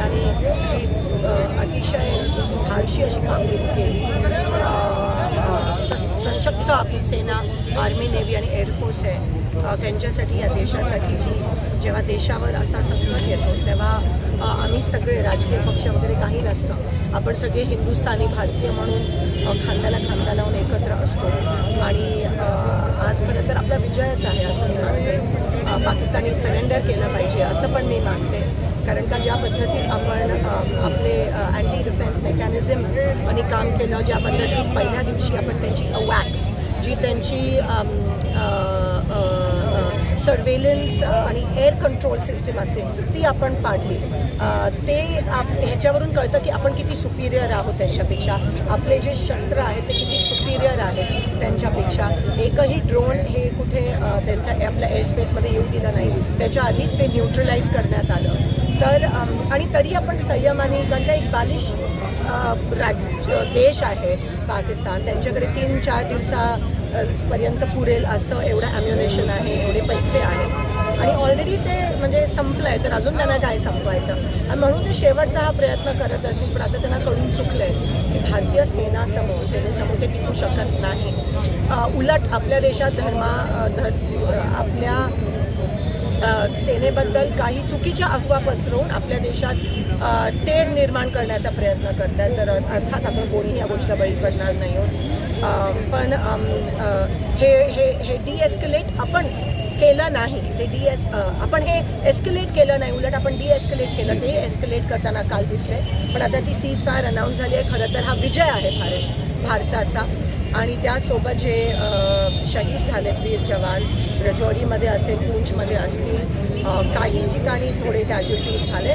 त्यांनी जी अतिशय धाडशी अशी कामगिरी केली. सशक्त आपली सेना आर्मी नेव्ही आणि एअरफोर्स आहे. त्यांच्यासाठी या देशासाठी की जेव्हा देशावर असा संकट येतो तेव्हा आम्ही सगळे राजकीय पक्ष वगैरे काही नसतं. आपण सगळे हिंदुस्थानी भारतीय म्हणून खांद्याला खांदा लावून एकत्र असतो. आणि आज खरं तर आपला विजयच आहे असं मी मानते. पाकिस्तानी सरेंडर केलं पाहिजे असं पण मी मानते. कारण का ज्या पद्धतीत आपण आपले अँटी डिफेन्स मेकॅनिझम आणि काम केलं ज्या पद्धतीत पहिल्या दिवशी आपण त्यांची वॅक्स जी त्यांची सर्वेलन्स आणि एअर कंट्रोल सिस्टीम असते ती आपण पाडली. ते आप ह्याच्यावरून कळतं की आपण किती सुपिरियर आहोत त्यांच्यापेक्षा. आपले जे शस्त्र आहेत ते किती सुपिरियर आहेत त्यांच्यापेक्षा. एकही ड्रोन हे कुठे त्यांच्या आपल्या एअरस्पेसमध्ये येऊ दिलं नाही. त्याच्या आधीच ते न्यूट्रलाइज करण्यात आलं. तर आणि तरी आपण संयमाने कारण का एक बालिश राज्य देश आहे पाकिस्तान. त्यांच्याकडे तीन चार दिवसा पर्यंत पुरेल असं एवढं ॲम्युनेशन आहे एवढे पैसे आहेत आणि ऑलरेडी ते म्हणजे संपलं आहे तर अजून त्यांना काय संपवायचं? आणि म्हणून ते शेवटचा हा प्रयत्न करत असतील पण आता त्यांना कळून चुकलं आहे की भारतीय सेनासमोर सेनेसमोर ते टिकू शकत नाही. उलट आपल्या देशात धर्मा अ, धर आपल्या सेनेबद्दल काही चुकीच्या अफवा पसरवून आपल्या देशात अ, तेढ निर्माण करण्याचा प्रयत्न करत आहेत तर अर्थात आपण कोणीही या गोष्टीला बळी पडणार नाही आहोत. पण हे हे हे डिएस्कलेट आपण केलं नाही. ते डी एस आपण हे एस्कलेट केलं नाही. उलट आपण डी एस्कलेट केलं. ते एस्कलेट करताना काल दिसले. पण आता ती सीज फायर अनाऊन्स झाली आहे. खरं तर हा विजय आहे भारत भारताचा. आणि त्यासोबत जे शहीद झालेत वीर जवान. रजौरीमध्ये असेल पूंछमध्ये असतील. काही ठिकाणी थोडे कॅज्युलिटीज झाले.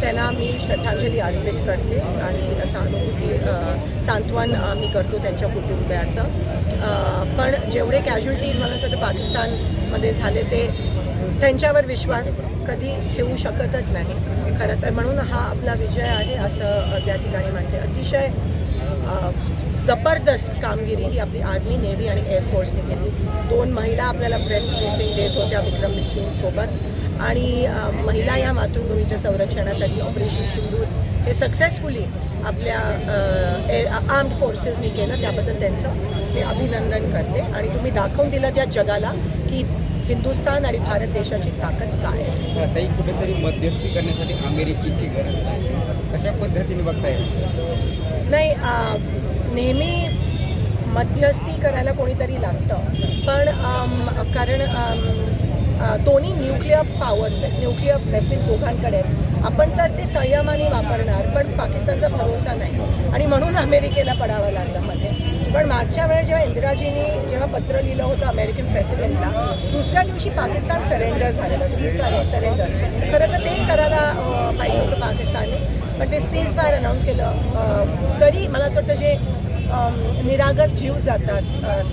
त्यांना मी श्रद्धांजली अर्पित करते आणि सहानुभूती सांत्वन मी करतो त्यांच्या कुटुंबियाचं. पण जेवढे कॅज्युलिटीज मला असं वाटतं पाकिस्तानमध्ये झाले ते त्यांच्यावर विश्वास कधी ठेवू शकतच नाही. खरं तर म्हणून हा आपला विजय आहे असं त्या ठिकाणी म्हणते. अतिशय जबरदस्त कामगिरी ही आपली आर्मी नेव्ही आणि एअरफोर्सने केली. दोन महिला आपल्याला प्रेस ब्रीफिंग देत होत्या विक्रम मिश्रींसोबत आणि महिला या मातृभूमीच्या संरक्षणासाठी ऑपरेशन सिंधूर हे सक्सेसफुली आपल्या आर्म्ड फोर्सेसनी केलं. त्याबद्दल त्यांचं मी अभिनंदन करते. आणि तुम्ही दाखवून दिलं त्या जगाला की हिंदुस्थान आणि भारत देशाची ताकद काय आहे. आताही कुठेतरी मध्यस्थी करण्यासाठी अमेरिकेची गरज आहे. कशा पद्धतीने बघता येईल नाही नेहमी मध्यस्थी करायला कोणीतरी लागतं. पण कारण दोन्ही न्यूक्लिअर पॉवर्स आहेत न्यूक्लिअर वेपन्स दोघांकडे. आहेत आपण तर ते संयमाने वापरणार पण पाकिस्तानचा भरोसा नाही. आणि म्हणून अमेरिकेला पडावं लागलं मध्ये. पण मागच्या वेळेस जेव्हा इंदिराजींनी जेव्हा पत्र लिहिलं होतं अमेरिकन प्रेसिडेंटला दुसऱ्या दिवशी पाकिस्तान सरेंडर झालेलं सीज फायर सरेंडर खरं तर तेच करायला पाहिजे होतं पाकिस्तानने. पण ते सीज फायर अनाऊन्स केलं तरी मला असं वाटतं जे निरागस जीव जातात.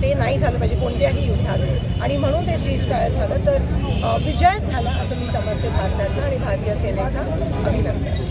ते नाही झालं पाहिजे कोणत्याही युद्धात. आणि म्हणून ते शीज काय झालं. तर विजयच झाला असं मी समजते भारताचा आणि भारतीय सेनेचा अभिनंदन.